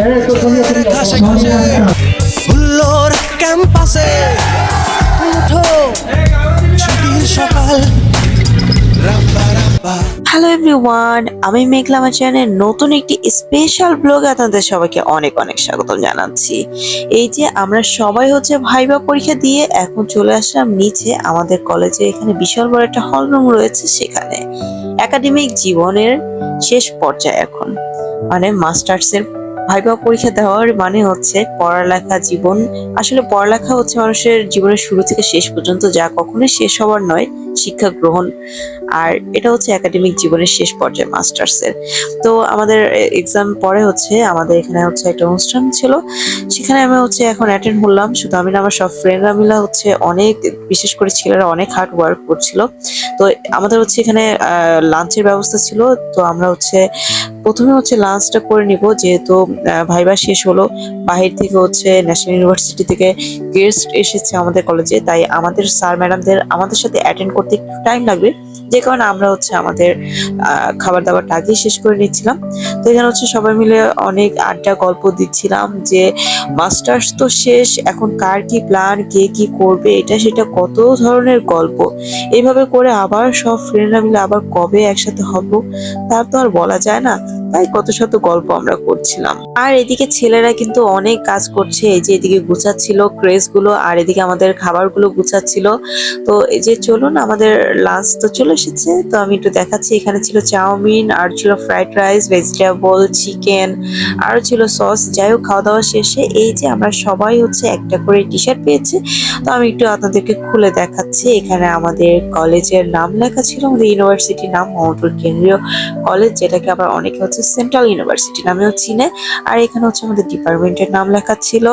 ঘাসে ঘাসে হুল্লোর ক্যাম্পাসে উঠো। ছুটির সকাল। হ্যালো এভরিওয়ান আমি মেঘলা চ্যানেল নতুন একটি স্পেশাল ব্লগে আপনাদের সবাইকে অনেক অনেক স্বাগত জানাচ্ছি। এই যে আমরা সবাই হচ্ছে ভাইবা পরীক্ষা দিয়ে এখন চলে আসলাম নিচে আমাদের কলেজে এখানে বিশাল বড় একটা হল রুম রয়েছে সেখানে। একাডেমিক জীবনের শেষ পর্যায়ে এখন। মানে মাস্টার্স এর ভাইবা পরীক্ষা দেওয়ার মানে হচ্ছে পড়ালেখা জীবন। আসলে পড়ালেখা হচ্ছে মানুষের জীবনের শুরু থেকে শেষ পর্যন্ত, যা কখনোই শেষ হওয়ার নয়, শিক্ষা গ্রহণ। আর এটা হচ্ছে একাডেমিক জীবনের শেষ পর্যায়ে মাস্টার্স এর। তো আমাদের এক্সাম পরে হচ্ছে আমাদের এখানে হচ্ছে একটা অনুষ্ঠান ছিল। সেখানে আমি হচ্ছে এখন অ্যাটেন্ড করলাম শুধু আমি না, আমার সব ফ্রেন্ডরা মিলে হচ্ছে অনেক, বিশেষ করে ছেলেরা অনেক হার্ড ওয়ার্ক করছিল। তো আমাদের হচ্ছে এখানে লাঞ্চের ব্যবস্থা ছিল। তো আমরা হচ্ছে প্রথমে হচ্ছে লাঞ্চটা করে নিব, যেহেতু ভাইবা শেষ হলো। বাহির থেকে হচ্ছে ন্যাশনাল ইউনিভার্সিটি থেকে গেস্ট এসেছে আমাদের কলেজে তাই আমাদের স্যার ম্যাডামদের আমাদের সাথে অ্যাটেন্ড করতে একটু টাইম লাগবে। যে কারণে আমরা হচ্ছে আমাদের খাবার দাবারটা আগেই শেষ করে নিচ্ছিলাম তো এখানে হচ্ছে সবাই মিলে অনেক আড্ডা গল্প দিচ্ছিলাম যে, মাস্টার্স তো শেষ, এখন কার কি প্ল্যান, কে কি করবে? এটা সেটা কত ধরনের গল্প। এইভাবে করে আবার সব ফ্রেন্ডরা মিলে আবার কবে একসাথে হব, তার তো আর বলা যায় না। তাই কত শত গল্প আমরা করছিলাম। আর এদিকে ছেলেরা কিন্তু অনেক কাজ করছে। এই যে এদিকে গুছাচ্ছিল ক্রেজগুলো আর এদিকে আমাদের খাবারগুলো গুছাচ্ছিল। তো এই যে চলুন, আমাদের লাঞ্চ তো চলে এসেছে। তো আমি একটু দেখাচ্ছি, এখানে ছিল চাউমিন, আর ছিল ফ্রাইড রাইস, ভেজিটেবল, চিকেন, আর ছিল সস। যাই হোক খাওয়া দাওয়া শেষে এই যে আমরা সবাই হচ্ছে একটা করে টি শার্ট পেয়েছি। তো আমি একটু আপনাদেরকে খুলে দেখাচ্ছি। এখানে আমাদের কলেজের নাম লেখা ছিল, আমাদের ইউনিভার্সিটির নাম মোহাম্মদপুর কেন্দ্রীয় কলেজ, যেটাকে আবার অনেকে হচ্ছে সেন্ট্রাল ইউনিভার্সিটি নামেও চিনে। আর এখানে হচ্ছে আমাদের ডিপার্টমেন্টের নাম লেখা ছিল,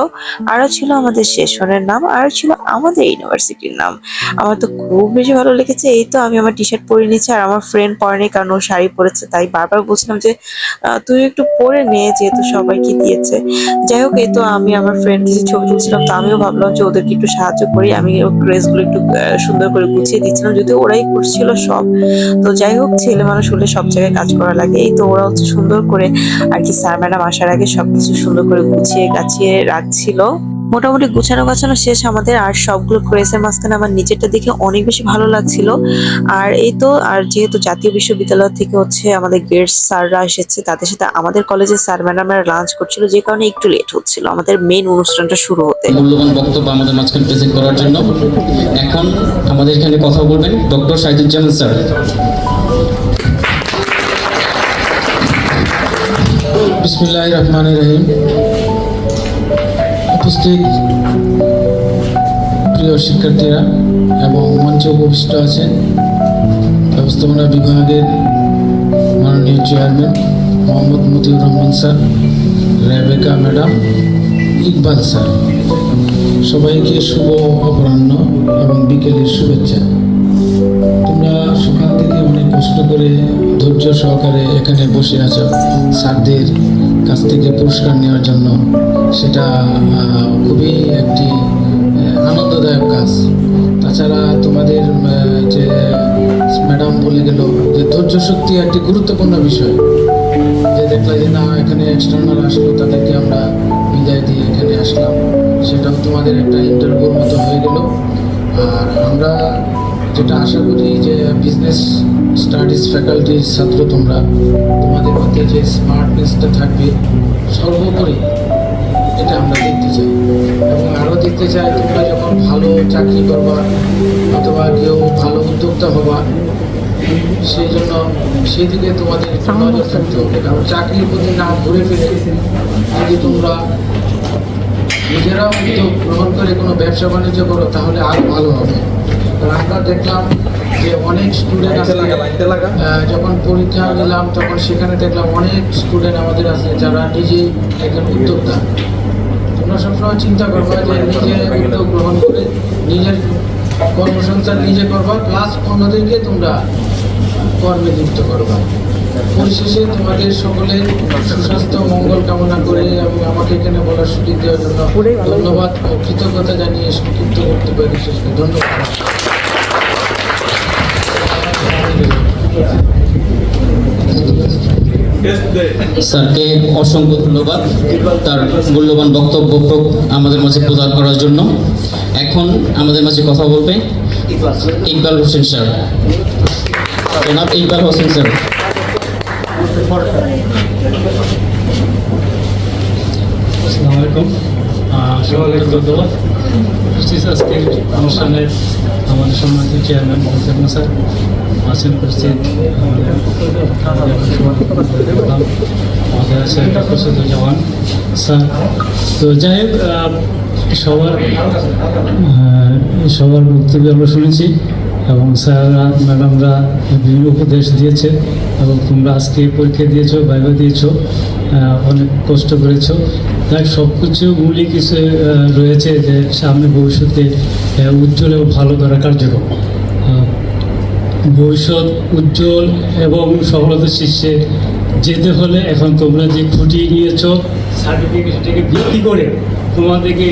আরও ছিল আমাদের সেশনের নাম, আর ছিল আমাদের ইউনিভার্সিটির নাম। আমার তো খুব বেশি ভালো লেগেছে। এই তো আমি আমার টি শার্ট পরে নিচ্ছি আর আমার ফ্রেন্ড পরেনি কারণ ও শাড়ি পরেছে, তাই বারবার বলছিলাম যে তুই একটু পরে নে যেহেতু সবাইকে দিয়েছে। যাই হোক, এই তো আমি আমার ফ্রেন্ড কিছু ছবি তুলছিলাম, তো আমিও ভাবলাম যে ওদেরকে একটু সাহায্য করি। আমি ড্রেসগুলো একটু সুন্দর করে গুছিয়ে দিচ্ছিলাম যদি ওরাই করছিল সব। তো যাই হোক, ছেলে মানুষ হলে সব জায়গায় কাজ করা লাগে। এই তো ওরা হচ্ছে সুন্দর করে আর কি স্যার ম্যাডাম আসার আগে সবকিছু সুন্দর করে গুছিয়ে, গাছিয়ে রাখছিল। মোটামুটি গুছানো গাছানো শেষ আমাদের আর সবগুলো ক্রেসের মাঝখানে আমার নিজেরটা দেখে অনেক বেশি ভালো লাগছিল। আর এই তো আর যেহেতু জাতীয় বিশ্ববিদ্যালয় থেকে হচ্ছে আমাদের গেস্ট স্যাররা এসেছে তাদের সাথে আমাদের কলেজের স্যার ম্যাডামরা লাঞ্চ করছিল যে কারণে একটু লেট হচ্ছিল। আমাদের মেন অনুষ্ঠানটা শুরু হতে। মূল্যবান বক্তব্য আমাদের মাঝখানে প্রেজেন্ট করার জন্য। এখন আমাদের এখানে কথা বলবেন ডক্টর সাইদুজ্জামান স্যার। বিসমিল্লাহ রহমান রহিম। উপস্থিত প্রিয় শিক্ষার্থীরা এবং মঞ্চে উপবিষ্ট আছেন ব্যবস্থাপনা বিভাগের মাননীয় chairman Mohammad Motiur Rahman sir, Rebecca madam, Iqbal sir. সবাইকে শুভ অপরাহ্ন এবং বিকেলের শুভেচ্ছা। তোমরা সকাল থেকে অনেক কষ্ট করে ধৈর্য সহকারে এখানে বসে আছো স্যারদের কাছ থেকে পুরস্কার নেওয়ার জন্য, সেটা খুবই একটি আনন্দদায়ক কাজ। তাছাড়া তোমাদের যে ম্যাডাম বলে গেল যে ধৈর্য শক্তি একটি গুরুত্বপূর্ণ বিষয়। যে দেখলা যে না, এখানে এক্সটার্নাল আসলো, তাদেরকে আমরা বিদায় দিয়ে এখানে আসলাম। সেটাও তোমাদের একটা ইন্টারভিউর মতো হয়ে গেল। আর আমরা যেটা আশা করি যে বিজনেস স্টাডিজ ফ্যাকাল্টির ছাত্র তোমরা। তোমাদের মধ্যে যে স্মার্টনেসটা থাকবে সর্বোপরি এটা আমরা দেখতে চাই। এবং আরও দেখতে চাই তোমরা যখন ভালো চাকরি করবা অথবা কেউ ভালো উদ্যোক্তা হবা সেই জন্য সেদিকে তোমাদের নজর থাকতে হবে। কারণ চাকরির প্রতি না ঘুরে ফিরে যদি তোমরা নিজেরা উদ্যোগ গ্রহণ করে কোনো ব্যবসা বাণিজ্য করো তাহলে আরও ভালো হবে। কারণ আমরা দেখলাম যে অনেক স্টুডেন্ট আছে যখন পরীক্ষা দিলাম তখন সেখানে দেখলাম অনেক স্টুডেন্ট আমাদের আছে যারা নিজেই একজন উদ্যোক্তা। তোমরা সবসময় চিন্তা করবা যে নিজে উদ্যোগ গ্রহণ করে নিজের কর্মসংস্থান নিজে করবা প্লাস অন্যদেরকে তোমরা কর্মে যুক্ত করবা। পরিশেষে তোমাদের সকলের সুস্বাস্থ্য মঙ্গল কামনা করে এবং আমাকে এখানে বলার সুযোগ দেওয়ার জন্য ধন্যবাদ ও কৃতজ্ঞতা জানিয়ে সংক্ষিপ্ত করতে পারি। ধন্যবাদ। স্যারকে অসংখ্য ধন্যবাদ। তার মূল্যবান বক্তব্য আমাদের মাঝে প্রদান করার জন্য। এখন আমাদের মাঝে কথা বলবে ইকবাল হোসেন স্যার। জনাব ইকবাল হোসেন স্যার। আসসালামু আমাদের সম্মানিত chairman Mohammad sir. Doctor Saduzzaman sir তো যাই হোক সবার সবার বক্তব্য আমরা শুনেছি এবং স্যাররা ম্যাডামরা বিভিন্ন উপদেশ দিয়েছে এবং তোমরা আজকে পরীক্ষা দিয়েছ ভাইবা দিয়েছ অনেক কষ্ট করেছ তাই সব কিছু মূলই কিছু রয়েছে যে সামনে ভবিষ্যতে উজ্জ্বল এবং ভালো করার কার্যক্রম ভবিষ্যৎ উজ্জ্বল এবং সফলতার শীর্ষে যেতে হলে এখন তোমরা যে খুঁটি নিয়েছ সার্টিফিকেট সেটাকে ভিত্তি করে তোমাদেরকে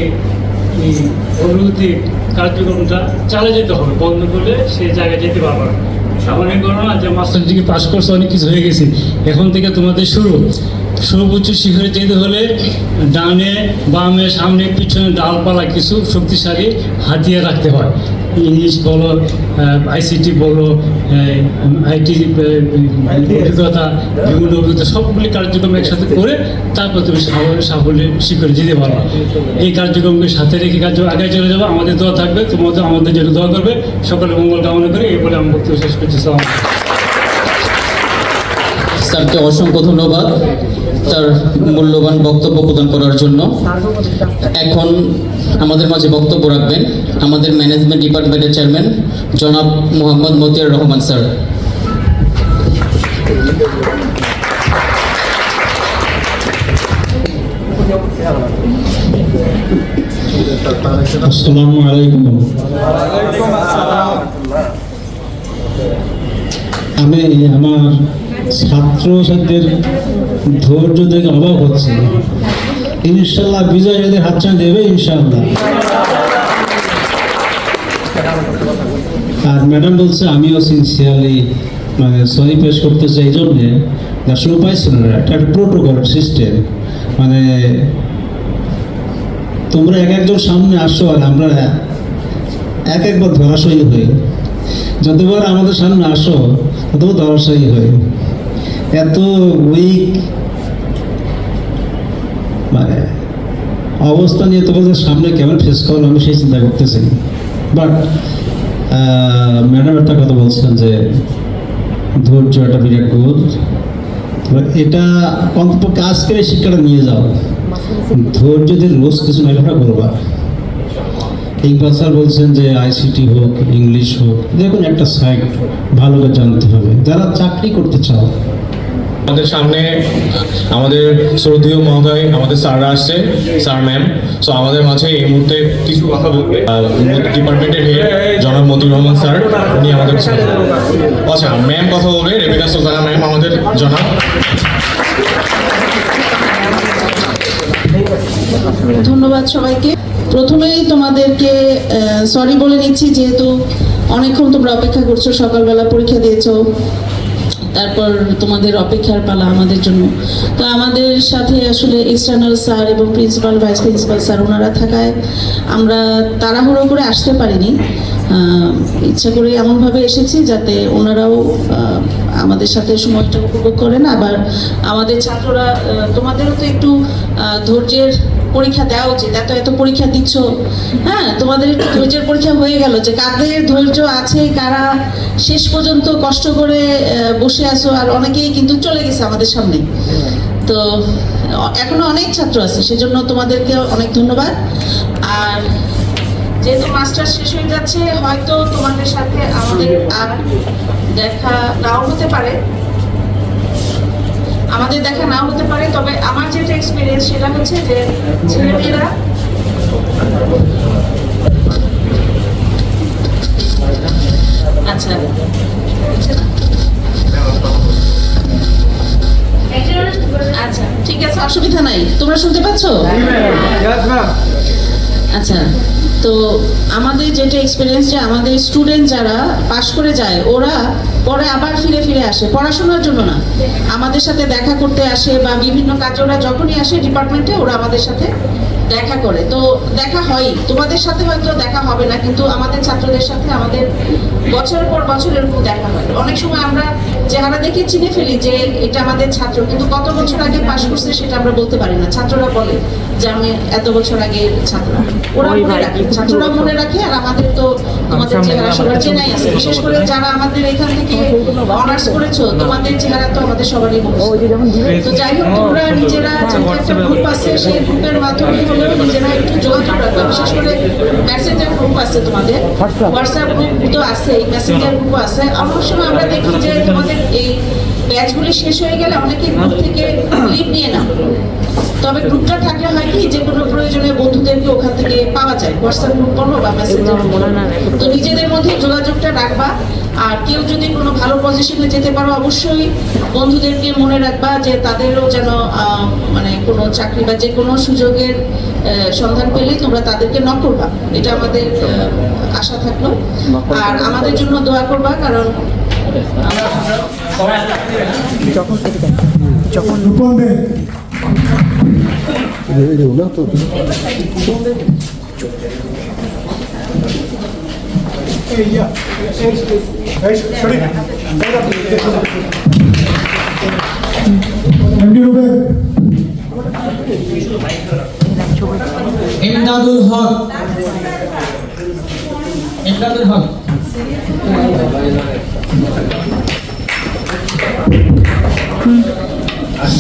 অনুভূতি কার্যক্রমটা চালিয়ে যেতে হবে। বন্ধ করলে সেই জায়গায় যেতে পারবে না। সামনে করো না যে মাস্টার ডিগ্রি পাস করছে, অনেক কিছু হয়ে গেছে। এখন থেকে তোমাদের শুরু। সর্বোচ্চ শিখরে যেতে হলে ডানে, বামে, সামনে, পিছনে, ডালপালা কিছু শক্তিশালী হাতিয়ার রাখতে হয়। ইংলিশ বলো আইসিটি বলো আইটি অভিজ্ঞতা, বিভিন্ন অভিজ্ঞতা, সবগুলি কার্যক্রম একসাথে করে তারপর তুমি সাফল্য সাফল্যের শিখরে যেতে পারো। এই কার্যক্রমকে সাথে রেখে কার্য আগে চলে যাব। আমাদের দোয়া থাকবে, তোমাদের, আমাদের জন্য দোয়া করবে। সকলে মঙ্গল কামনা করে, এই বলে আমি বক্তব্য শেষ করছি। স্যারকে অসংখ্য ধন্যবাদ তার মূল্যবান বক্তব্য প্রদান করার জন্য। এখন আমাদের মাঝে বক্তব্য রাখবেন। আমাদের ম্যানেজমেন্ট ডিপার্টমেন্টের চেয়ারম্যান জনাব মোহাম্মদ মতিয়ার রহমান স্যার আমি আমার ছাত্র ছাত্রীদের ধৈর্য দেখে অবাক হচ্ছে। ইনশাল্লাহ বিজয় এদের হাতছানি দেবে ইনশাল্লাহ আর ম্যাডাম বলছে, আমিও সিনসিয়ারলি মানে সরি পেশ করতে চাই, এই জন্যে আসলে উপায় না। একটা প্রোটোকল সিস্টেম মানে তোমরা এক একজন সামনে আসছো আর আমরা এক একবার ধরাশয়ী হই। যতবার আমাদের সামনে আসো, ততবার ধরাশয়ী হই। এত উইক মানে অবস্থা নিয়ে তোমাদের সামনে কেমন ফেস করো আমি সেই চিন্তা করতেছি। বাট ম্যাডাম একটা কথা বলছেন যে, ধৈর্য একটা বিরাট গুণ এটা অন্তত কাজ করে শিক্ষাটা নিয়ে যাও। ধৈর্য দিয়ে রোজ কিছু লেখাপড়া করবা ইকবাল স্যার বলছেন যে আইসিটি হোক ইংলিশ হোক, দেখুন একটা সাইড ভালো করে জানতে হবে। যারা চাকরি করতে চাও আমাদের সামনে আমাদের শ্রদ্ধীয় মহোদয়, আমাদের স্যাররা আসছে, স্যার ম্যাম সো আমাদের মাঝে এই মুহূর্তে কিছু কথা বলবে। ডিপার্টমেন্টের হেড জনাব মতিউর রহমান স্যার, উনি আমাদের। আচ্ছা ম্যাম কথা বলবে, রেবেকা সুলতানা ম্যাম আমাদের জনাব। ধন্যবাদ সবাইকে। প্রথমেই তোমাদেরকে সরি বলে নিচ্ছি, যেহেতু অনেকক্ষণ তোমরা অপেক্ষা করছ, সকালবেলা পরীক্ষা দিয়েছ। তারপর তোমাদের অপেক্ষার পালা আমাদের জন্য। তো আমাদের সাথে আসলে এক্সটার্নাল স্যার এবং প্রিন্সিপাল ভাইস প্রিন্সিপাল স্যার ওনারা থাকায় আমরা তাড়াহুড়ো করে আসতে পারিনি। ইচ্ছা করে এমনভাবে এসেছি যাতে ওনারাও আমাদের সাথে সময়টা উপভোগ করেন। আবার আমাদের ছাত্ররা তোমাদেরও তো একটু ধৈর্যের পরীক্ষা দেওয়া উচিত। এত এত পরীক্ষা দিচ্ছ। হ্যাঁ তোমাদের একটু ধৈর্যের পরীক্ষা হয়ে গেল যে কাদের ধৈর্য আছে, কারা শেষ পর্যন্ত কষ্ট করে বসে আছো, আর অনেকেই কিন্তু চলে গেছে আমাদের সামনে। তো, এখনও অনেক ছাত্র আছে, সেজন্য তোমাদেরকে অনেক ধন্যবাদ। আর যেহেতু মাস্টার শেষ হয়ে যাচ্ছে, হয়তো তোমাদের সাথে আমাদের আর দেখা নাও হতে পারে। আমাদের দেখা নাও হতে পারে তবে আমার যেটা এক্সপিরিয়েন্স সেটা হচ্ছে যে ছেলেমেয়েরা আচ্ছা। আচ্ছা ঠিক আছে অসুবিধা নাই। তোমরা শুনতে পাচ্ছ? আচ্ছা। তো আমাদের যেটা এক্সপিরিয়েন্স যে আমাদের স্টুডেন্ট যারা পাশ করে যায়, ওরা পরে আবার ফিরে ফিরে আসে, পড়াশোনার জন্য না। আমাদের সাথে দেখা করতে আসে বা বিভিন্ন কাজে ওরা যখনই আসে ডিপার্টমেন্টে ওরা আমাদের সাথে দেখা করে। তো দেখা হয় তোমাদের সাথে হয়তো দেখা হবে না, কিন্তু আমাদের ছাত্রদের সাথে আমাদের বছরের পর বছর এরকম দেখা হয়। অনেক সময় আমরা চেহারা দেখে চিনে ফেলি যে এটা আমাদের ছাত্র কিন্তু কত বছর আগে পাশ করছে সেটা আমরা বলতে পারি না। ছাত্ররা বলে যে আমি এত বছর আগে ছাত্র। ওরা মনে রাখে ছাত্ররা মনে রাখে আর আমাদের তো তোমাদের চেহারা সবার চেনাই আছে। বিশেষ করে যারা আমাদের এখান থেকে অনার্স করেছ তোমাদের চেহারা তো আমাদের সবারই। তো যাই হোক তোমরা নিজেরা একটা গ্রুপ আছে সেই গ্রুপের মাধ্যমে হলেও নিজেরা একটু যোগাযোগ রাখবে। বিশেষ করে মেসেঞ্জার গ্রুপ আছে তোমাদের। হোয়াটসঅ্যাপ গ্রুপ তো আছেই মেসেঞ্জার গ্রুপ আছে। অনেক সময় আমরা দেখি যে তোমাদের এই ব্যাচগুলি শেষ হয়ে গেলে অনেকে গ্রুপ থেকে লিভ নিয়ে নাও। তবে গ্রুপটা থাকলে হয় কি যে কোনো প্রয়োজনে বন্ধুদেরকে ওখান থেকে পাওয়া যায়। হোয়াটসঅ্যাপ গ্রুপ বলো বা মেসেঞ্জার তো নিজেদের মধ্যে যোগাযোগটা রাখবা। আর কেউ যদি কোনো ভালো পজিশনে যেতে পারো অবশ্যই বন্ধুদেরকে মনে রাখবা যে তাদেরও যেন আহ, মানে কোনো চাকরি বা যে কোনো সুযোগের সন্ধান পেলে তোমরা তাদেরকে ন করবা। এটা আমাদের আহ, আশা থাকল। আর আমাদের জন্য দোয়া করবা কারণ ইমদাদুল হক ইমদাদুল হক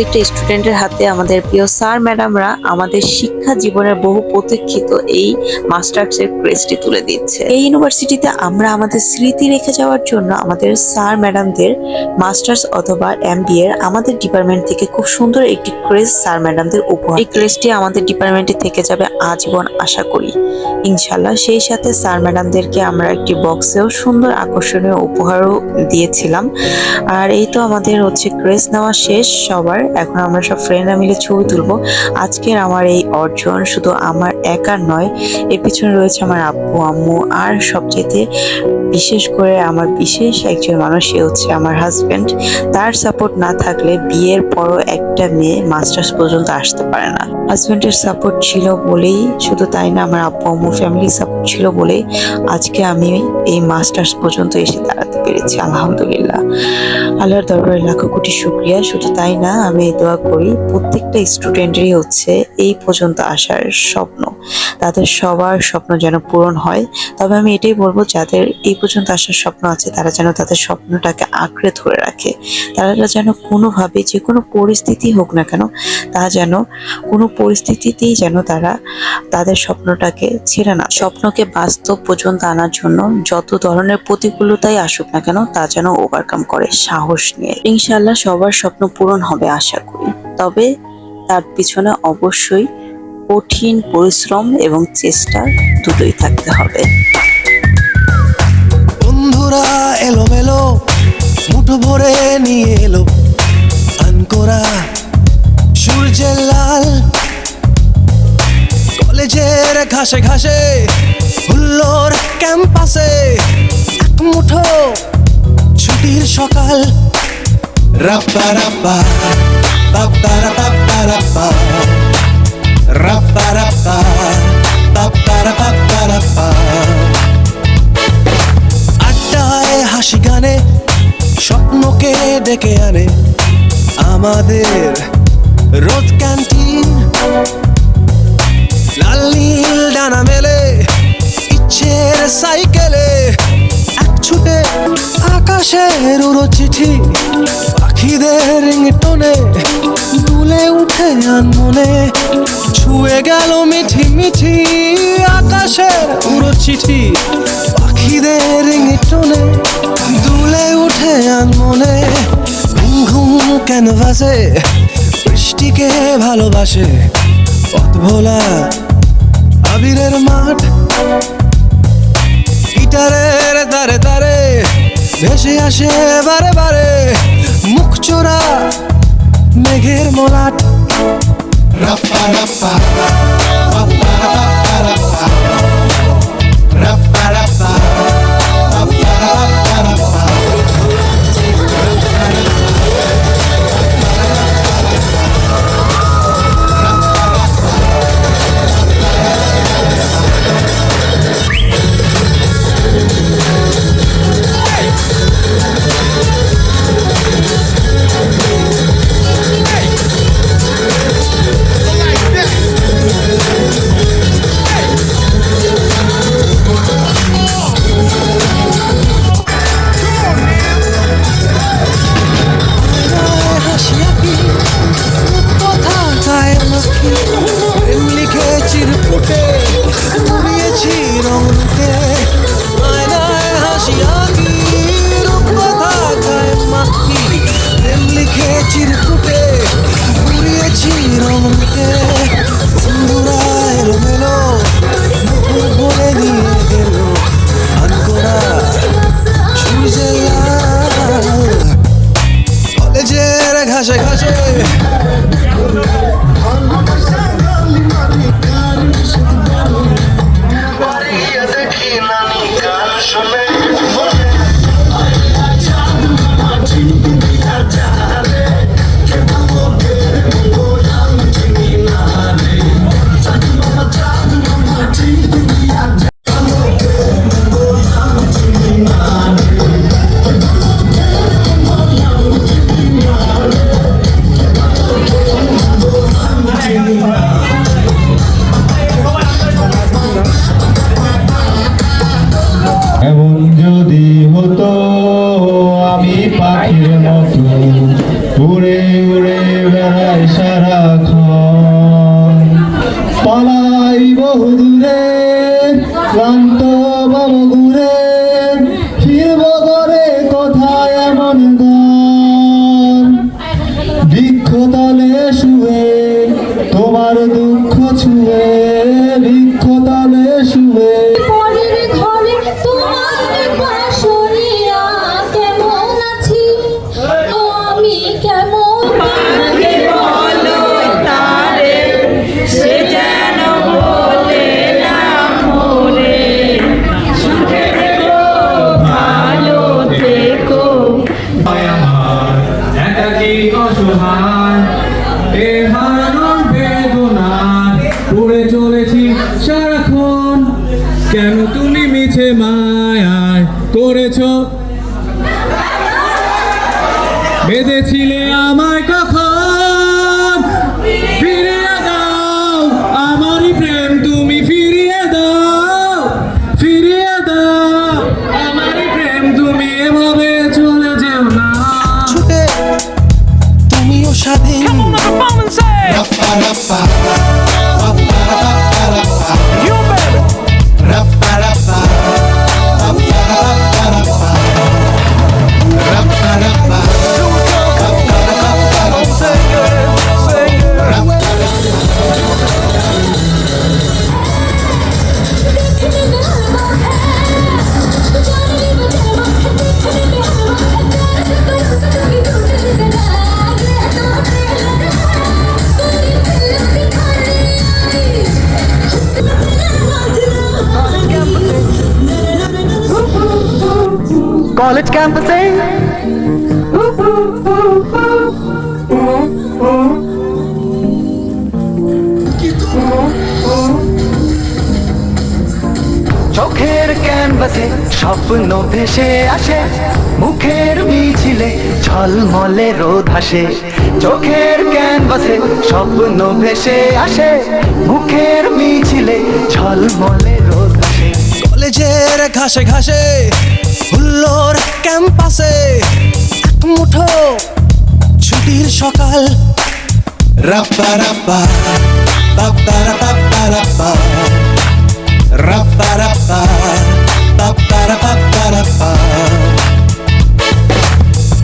প্রত্যেকটা স্টুডেন্টের হাতে আমাদের প্রিয় স্যার, ম্যাডামরা আমাদের শিক্ষা জীবনের বহু প্রতীক্ষিত এই মাস্টার্সের ক্রেজটি তুলে দিচ্ছে। এই ইউনিভার্সিটিতে আমরা আমাদের স্মৃতি রেখে যাওয়ার জন্য আমাদের স্যার, ম্যাডামদের মাস্টার্স অথবা এম এর আমাদের ডিপার্টমেন্ট থেকে খুব সুন্দর একটি ক্রেজ স্যার, ম্যাডামদের উপহার। এই ক্রেজটি আমাদের ডিপার্টমেন্টে থেকে যাবে আজীবন আশা করি। ইনশাল্লাহ সেই সাথে স্যার, ম্যাডামদেরকে আমরা একটি বক্সেও সুন্দর আকর্ষণীয় উপহারও দিয়েছিলাম। আর এই তো আমাদের হচ্ছে ক্রেজ নেওয়া শেষ, সবার এখন আমরা সব ফ্রেন্ডরা মিলে ছবি তুলবো। আজকের আমার এই অর্জন শুধু আমার একার নয়, এর পিছনে রয়েছে আমার আব্বু, আম্মু আর সবচেয়ে বিশেষ করে আমার বিশেষ একজন মানুষ, সে হচ্ছে আমার হাজবেন্ড তার সাপোর্ট না থাকলে বিয়ের পরও একটা মেয়ে মাস্টার্স পর্যন্ত আসতে পারে না। হাজবেন্ডের সাপোর্ট ছিল বলেই, শুধু তাই না, আমার আব্বু, আম্মু ফ্যামিলির সাপোর্ট ছিল বলেই আজকে আমি এই মাস্টার্স পর্যন্ত এসে দাঁড়াতে পেরেছি, আলহামদুলিল্লাহ। আল্লাহর দরবারে লাখো কোটি শুক্রিয়া, শুধু তাই না, আমি এই দোয়া করি প্রত্যেকটা স্টুডেন্টেরই হচ্ছে এই পর্যন্ত আসার স্বপ্ন। তাদের সবার স্বপ্ন যেন পূরণ হয়। তবে আমি এটাই বলব, যাদের এই পর্যন্ত আসার স্বপ্ন আছে, তারা যেন তাদের স্বপ্নটাকে আঁকড়ে ধরে রাখে। তারা যেন কোনোভাবে যে কোনো পরিস্থিতি হোক না কেন তা যেন কোনো পরিস্থিতিতেই যেন তারা তাদের স্বপ্নটাকে ছেড়ে না স্বপ্নকে বাস্তব পর্যন্ত আনার জন্য যত ধরনের প্রতিকূলতাই আসুক না কেন, তা যেন ওভারকাম করে, সাহস নিয়ে। ইনশাল্লাহ সবার স্বপ্ন পূরণ হবে আশা করি। তবে তার পিছনে অবশ্যই কঠিন পরিশ্রম এবং চেষ্টা দুটোই থাকতে হবে। বন্ধুরা মুঠো ভরে নিয়ে এলো। আনকোরা সূর্যের লাল। কলেজের ঘাসে ঘাসে হুল্লোর ক্যাম্পাসে। এক মুঠো ছুটির সকাল। রাপ্পা পাপ্পা রাপ্পা রাপ্পা আড্ডায় হাসি গানে, স্বপ্নকে ডেকে আনে আমাদের রোদ ক্যান্টিন। লাল নীল ডানা মেলে, ইচ্ছের সাইকেলে, এক ছুটে আকাশের উড়ো চিঠি। পাখিদের রিংটোনে দুলে উঠে আনমনে ছুঁয়ে গেল মিঠি মিঠি আকাশের উড়ো চিঠি। পাখিদের রিংটোনে, দুলে উঠে আনমনে ঘুম ঘুম ক্যানভাসে বৃষ্টিকে ভালোবাসে। পথ ভোলা আবিরের মাঠ। গিটারের তারে তারে ভেসে আসে বারে বারে। মুখ চোরা মেঘের মলাট হাসিয়া ক্লান্ত বাবুরে তুমি মিছে মায়ায় করেছ? বেঁধেছিলে আমায় college campusing. চোখের ক্যানভাসে স্বপ্ন ভেসে আসে, মুখের মিছিলে ঝলমলে রোদ হাসে চোখের ক্যানভাসে স্বপ্ন ভেসে আসে, মুখের মিছিলে ঝলমলে রোদ কলেজের ঘাসে ঘাসে হুল্লোর ক্যাম্পাসে এক মুঠো ছুটির সকাল। রাপ্পা রাপ্পা পাপ্পা রাপ্পা রাপ্পা রাপ্পা রাপ্পা পাপ্পা রাপ্পা রাপ্পা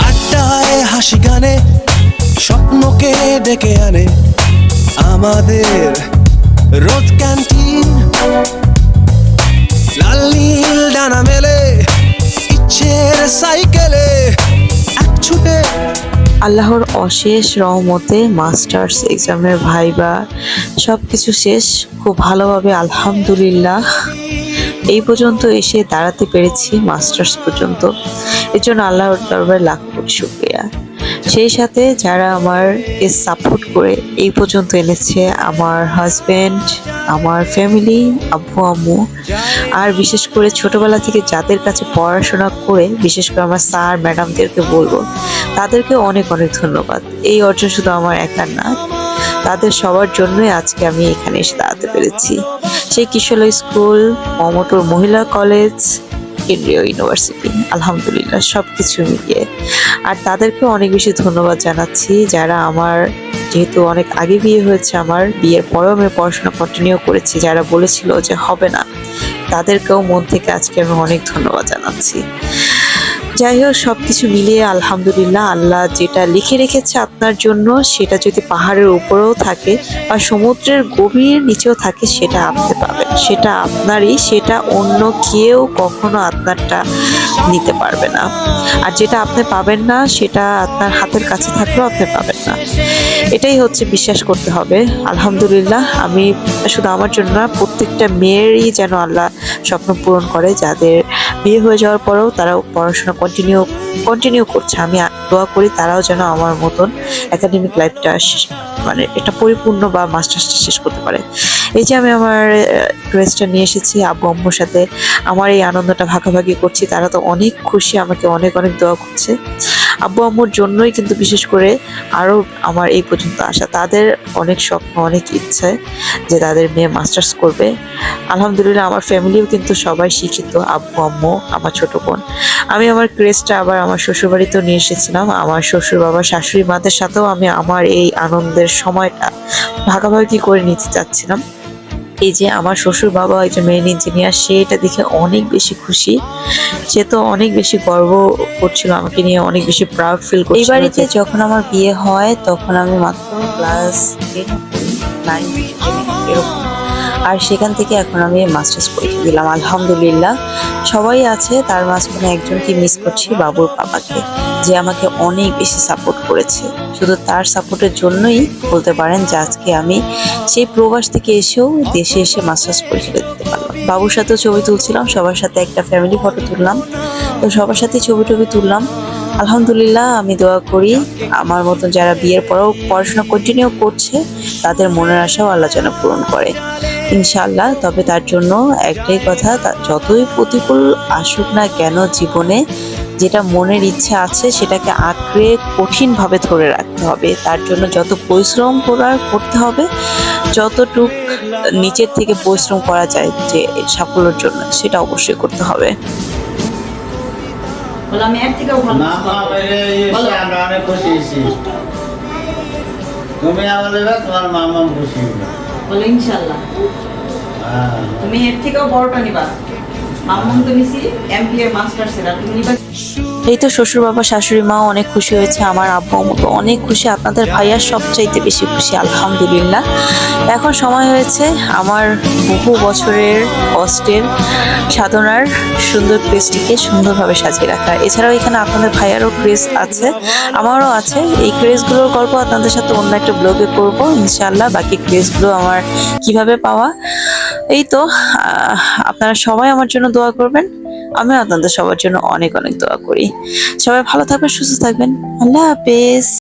আড্ডায় হাসি গানে, স্বপ্নকে ডেকে আনে। আমাদের রোদ ক্যান্টিন নীল ডানা মেলে, ইচ্ছের সাইকেলে এক ছুটে। আল্লাহর অশেষ রহমতে মাস্টার্স, এক্সামের ভাইবা সব কিছু শেষ। খুব ভালোভাবে আলহামদুলিল্লাহ। এই পর্যন্ত এসে দাঁড়াতে পেরেছি মাস্টার্স পর্যন্ত। এর জন্য আল্লাহর দরবারে লাখ কোটি শুক্রিয়া। সেই সাথে যারা আমারকে সাপোর্ট করে এই পর্যন্ত এনেছে আমার হাজব্যান্ড আমার ফ্যামিলি আব্বু, আম্মু, আর বিশেষ করে ছোটবেলা থেকে যাদের কাছে পড়াশোনা করে, বিশেষ করে আমার স্যার ম্যাডামদেরকে বলব, তাদেরকে অনেক অনেক ধন্যবাদ। এই অর্জন শুধু আমার একার না, তাদের সবার জন্যই আজকে আমি এখানে এসে দাঁড়াতে পেরেছি। সেই কিশোর স্কুল মমটোর মহিলা কলেজ কেন্দ্রীয় ইউনিভার্সিটি আলহামদুলিল্লাহ সব কিছু মিলিয়ে। আর তাদেরকেও অনেক বেশি ধন্যবাদ জানাচ্ছি যারা আমার যেহেতু অনেক আগে বিয়ে হয়েছে আমার, বিয়ের পরেও আমি পড়াশোনা কন্টিনিউ করেছি, যারা বলেছিল যে হবে না, তাদেরকেও মন থেকে আজকে আমি অনেক ধন্যবাদ জানাচ্ছি। যাই হোক সব কিছু মিলিয়ে আলহামদুলিল্লাহ আল্লাহ যেটা লিখে রেখেছে আপনার জন্য, সেটা যদি পাহাড়ের উপরেও থাকে বা সমুদ্রের গভীর নিচেও থাকে, সেটা আপনি পাবেন। সেটা আপনারই, সেটা অন্য কেউ কখনো আপনারটা নিতে পারবে না। আর যেটা আপনি পাবেন না, সেটা আপনার হাতের কাছে থাকলেও আপনি পাবেন না। এটাই হচ্ছে বিশ্বাস করতে হবে। আলহামদুলিল্লাহ, আমি শুধু আমার জন্য না, প্রত্যেকটা মেয়েরই যেন আল্লাহ স্বপ্ন পূরণ করে, যাদের বিয়ে হয়ে যাওয়ার পরেও তারাও পড়াশোনা কন্টিনিউ কন্টিনিউ করছে। আমি দোয়া করি তারাও যেন আমার মতন একাডেমিক লাইফটা মানে এটা পরিপূর্ণ বা মাস্টার্সটা শেষ করতে পারে। এই যে আমি আমার ড্রেসটা নিয়ে এসেছি, আব্বু আম্মুর সাথে। আমার এই আনন্দটা ভাগাভাগি করছি, তারা তো অনেক খুশি, আমাকে অনেক অনেক দোয়া করছে। আব্বু আম্মুর জন্যই কিন্তু বিশেষ করে আরও আমার এই পর্যন্ত আসা। তাদের অনেক স্বপ্ন, অনেক ইচ্ছে যে তাদের মেয়ে মাস্টার্স করবে। আলহামদুলিল্লাহ আমার ফ্যামিলিও কিন্তু সবাই শিক্ষিত, আব্বু আম্মু, আমার ছোট বোন। আমি আমার ক্রেজটা আবার আমার শ্বশুরবাড়িতেও নিয়ে এসেছিলাম। আমার শ্বশুর বাবা, শাশুড়ি, মাদের সাথেও আমি আমার এই আনন্দের সময়টা ভাগাভাগি করে নিতে চাচ্ছিলাম। এই যে আমার শ্বশুর বাবা একজন মেরিন ইঞ্জিনিয়ার সে এটা দেখে অনেক বেশি খুশি। সে তো অনেক বেশি গর্ব করছিল আমাকে নিয়ে, অনেক বেশি প্রাউড ফিল করছিল। এই বাড়িতে যখন আমার বিয়ে হয়, তখন আমি মাত্র ক্লাস নাইন এরকম। আর সেখান থেকে এখন আমি মাস্টার্স পরীক্ষা দিলাম, আলহামদুলিল্লাহ। সবাই আছে, তার মাঝখানে একজনকে মিস করছি, বাবুর বাবাকে, যে আমাকে অনেক বেশি সাপোর্ট করেছে। শুধু তার সাপোর্টের জন্যই বলতে পারেন যে আজকে আমি সেই প্রবাস থেকে এসেও দেশে এসে মাস্টার্স পরীক্ষা দিতে পারলাম। বাবুর সাথেও ছবি তুলছিলাম, সবার সাথে একটা ফ্যামিলি ফটো তুললাম। তো সবার সাথে ছবি টবি তুললাম। আলহামদুলিল্লাহ, আমি দোয়া করি, আমার মতন যারা বিয়ের পরেও পড়াশোনা কন্টিনিউ করছে, তাদের মনের আশাও আল্লাহ যেন পূরণ করে। ইনশাআল্লাহ তবে তার জন্য একটাই কথা যতই প্রতিকূল আসুক না কেন জীবনে যেটা মনের ইচ্ছা আছে সেটাকে আঁকড়ে কঠিনভাবে ধরে রাখতে হবে। তার জন্য যত পরিশ্রম করার করতে হবে যতটুক নিচের থেকে পরিশ্রম করা যায় যে সাফল্যের জন্য সেটা অবশ্যই করতে হবে। তুমি আমাদের তোমার মামা খুশি বলো ইনশাল্লাহ। হ্যাঁ। তুমি এর থেকেও বড়টা নিবা মামুন তুমি সি এমপিএ মাস্টার সেরা। তুমি নিবা এই তো শ্বশুর বাবা, শাশুড়ি মাও অনেক খুশি হয়েছে, আমার আব্বু আম্মু তো অনেক খুশি, আপনাদের ভাইয়ার সবচাইতে বেশি খুশি, আলহামদুলিল্লাহ। এখন সময় হয়েছে আমার বহু বছরের কষ্টের সাধনার সুন্দর ক্রেজটিকে সুন্দরভাবে সাজিয়ে রাখা। এছাড়াও এখানে আপনাদের ভাইয়ারও ক্রেজ আছে, আমারও আছে। এই ক্রেজগুলোর গল্প আপনাদের সাথে অন্য একটা ব্লগে করব, ইনশাআল্লাহ। বাকি ক্রেজগুলো আমার কীভাবে পাওয়া এই তো আপনারা সবাই আমার জন্য দোয়া করবেন। আমি আপনাদের সবার জন্য অনেক অনেক দোয়া করি। সবাই ভালো থাকবেন, সুস্থ থাকবেন। আল্লাহ হাফেজ।